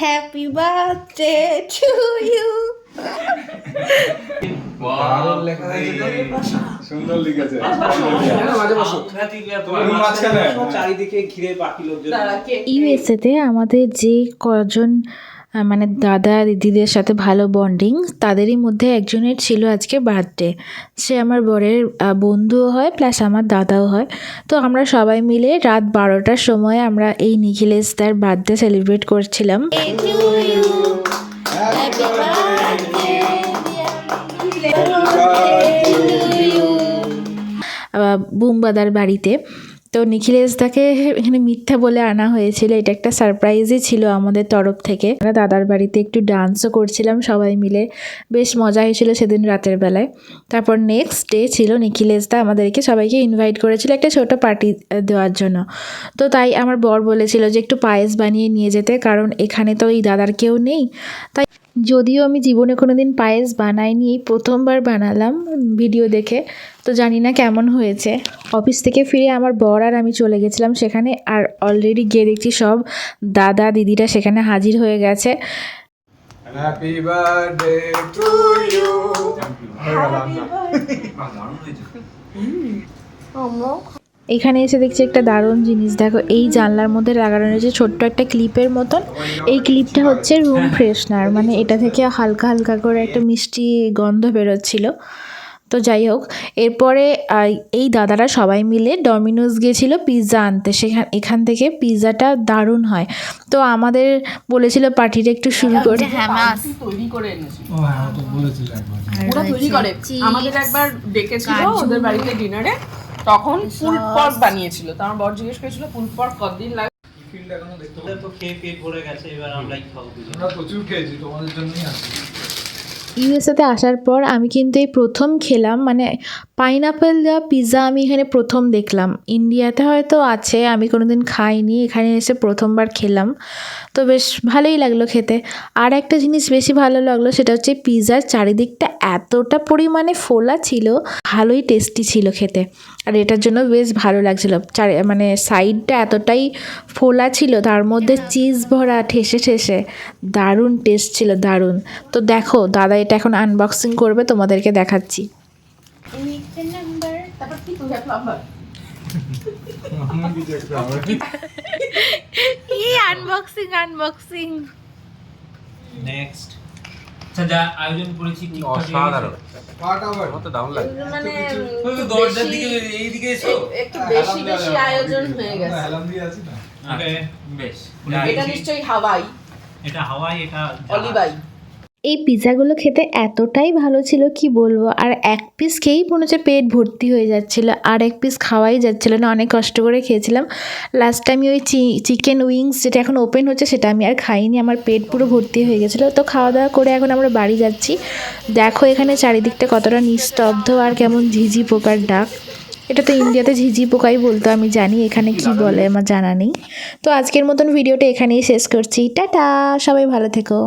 Happy birthday to you দারুণ লেখা হয়েছে তো। সুন্দর লিখেছে মাঝে বসো। তুমি মাঝখানে। চারিদিকে ঘিরে বাকি লোকজন ইউএসএতে আমাদের যে কজন মানে দাদা দিদিদের সাথে ভালো বন্ডিং তাদেরই মধ্যে একজনের ছিল আজকে বার্থডে সে আমার বরের বন্ধুও হয় প্লাস আমার দাদাও হয়। তো আমরা সবাই মিলে রাত বারোটার সময় আমরা এই নিখিলেশ তার বার্থডে সেলিব্রেট করছিলাম। বুমবাদার বাড়িতে। তো নিখিলেশ দাকে এখানে মিথ্যা বলে আনা হয়েছিল, এটা একটা সারপ্রাইজই ছিল আমাদের তরফ থেকে। আমরা দাদার বাড়িতে একটু ডান্সও করছিলাম সবাই মিলে, বেশ মজা হয়েছিল সেদিন রাতের বেলায়। তারপর নেক্সট ডে ছিল নিখিলেশ দা আমাদেরকে সবাইকে ইনভাইট করেছিল একটা ছোট পার্টি দেওয়ার জন্য। তো তাই আমার বর বলেছিল যে একটু পায়েস বানিয়ে নিয়ে যেতে, কারণ এখানে তো এই দাদার কেউ নেই। তাই যদিও আমি জীবনে কোনো দিন পায়েস বানাইনি এই প্রথমবার বানালাম ভিডিও দেখে তো জানি না কেমন হয়েছে। অফিস থেকে ফিরে আমার বর আর আমি চলে গেছিলাম সেখানে আর অলরেডি গিয়ে দেখছি সব দাদা দিদিরা সেখানে হাজির হয়ে গেছে। হ্যাপি বার্থডে টু ইউ এখানে এসে দেখছি একটা দারুণ জিনিস। দেখো এই জানলার মধ্যে লাগানো রয়েছে ছোট্ট একটা ক্লিপের মতন। এই ক্লিপটা হচ্ছে রুম ফ্রেশনার মানে এটা থেকে হালকা হালকা করে একটা মিষ্টি গন্ধ বেরোচ্ছিল। তো যাই হোক এরপরে এই দাদারা সবাই মিলে ডমিনোজ গিয়েছিল পিৎজা আনতে। সেখান এখান থেকে পিৎজাটা দারুণ হয়। তো আমাদের বলেছিল পার্টিটা একটু শুরু করে। তৈরি করে এনেছি হ্যাঁ ওরা তৈরি করে। আমাদের একবার ডেকেছিল ওদের বাড়িতে ডিনারে। তখন ফুল পর্ক বানিয়েছিল। তো আমার বর জিজ্ঞেস করেছিল ফুল পর্ক কতদিন লাগে ফিল্ড এখনও দেখতে তোদের তো খেয়ে পেট ভরে গেছে এবার আমরা প্রচুর খেয়েছি তোমাদের জন্যই আছি ইউএসএতে আসার পর আমি কিন্তু এই প্রথম খেলাম মানে পাইনাপেল দেওয়া পিৎজা আমি এখানে প্রথম দেখলাম। ইন্ডিয়াতে হয়তো আছে আমি কোনোদিন খাইনি এখানে এসে প্রথমবার খেলাম। তো বেশ ভালোই লাগল খেতে। আর একটা জিনিস বেশি ভালো লাগল সেটা হচ্ছে পিৎজার চারিদিকটা এতটা পরিমাণে ফোলা ছিল ভালোই টেস্টি ছিল খেতে। আর এটার জন্য বেশ ভালো লাগছিল। চারি মানে সাইডটা এতটাই ফোলা ছিল তার মধ্যে চিজ ভরা ঠেসে ঠেসে দারুণ টেস্ট ছিল দারুণ। তো দেখো দাদা এটা এখন আনবক্সিং করবে তোমাদেরকে দেখাচ্ছি। আনবক্সিং আনবক্সিং নেক্সট আচ্ছা যা আয়োজন করেছি অসাধারণ। কাট আবার কত দারুণ লাগে। মানে লেগেছে? দরজার দিকে এই দিকে এসো একটু বেশি বেশি আয়োজন হয়ে গেছে। হেলাম দিয়ে আছি না? ওকে বেশ। এটা নিশ্চয়ই হাওয়াই। এটা হাওয়াই এটা অলিবাই। এই পিৎজাগুলো খেতে এতটাই ভালো ছিল কি বলব? আর এক পিস খেয়েই মনে হচ্ছে পেট ভর্তি হয়ে যাচ্ছিল। আর এক পিস খাওয়াই যাচ্ছিল না, অনেক কষ্ট করে খেয়েছিলাম। লাস্ট আমি ওই চিকেন উইংস যেটা এখন ওপেন হচ্ছে সেটা আমি আর খাইনি, আমার পেট পুরো ভর্তি হয়ে গেছিল। তো খাওয়া দাওয়া করে এখন আমরা বাড়ি যাচ্ছি। দেখো এখানে চারিদিকটা কতটা নিস্তব্ধ আর কেমন ঝিঝি পোকার ডাক। এটা তো ইন্ডিয়াতে ঝিঝি পোকাই বলতো, আমি জানি এখানে কি বলে আমার জানা নেই। তো আজকের মতন ভিডিওটা এখানেই শেষ করছি। টাটা! সবাই ভালো থেকো।